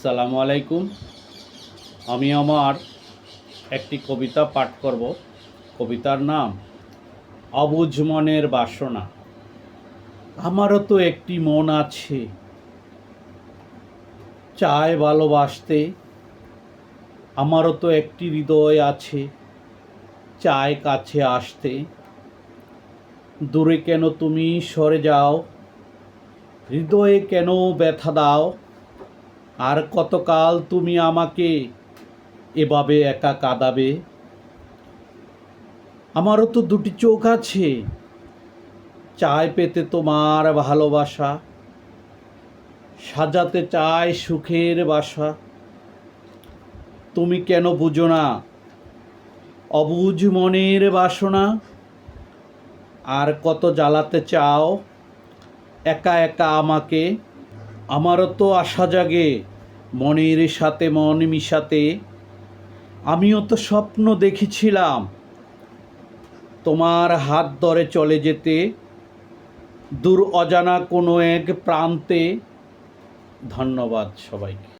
আসসালামু আলাইকুম। আমি আমার একটি কবিতা পাঠ করব। কবিতার নাম অবুঝ মনের বাসনা। আমারও তো একটি মন আছে, চায় ভালোবাসতে। আমারও তো একটি হৃদয় আছে, চায় কাছে আসতে। দূরে কেন তুমি সরে যাও? হৃদয়ে কেন ব্যথা দাও? আর কতকাল তুমি আমাকে এভাবে একা কাঁদাবে? আমারও তো দুটি চোখ আছে। চায় পেতে তোমার ভালোবাসা, সাজাতে চায় সুখের বাসা। তুমি কেন বুঝো না? অবুঝ মনের বাসনা। আর কত জ্বালাতে চাও? একা একা আমাকে আমারও তো আশা জাগে, মনের সাথে, মন মিশাতে। আমিও তো স্বপ্ন দেখেছিলাম তোমার হাত ধরে চলে যেতে, দূর অজানা কোনো এক প্রান্তে। ধন্যবাদ সবাইকে।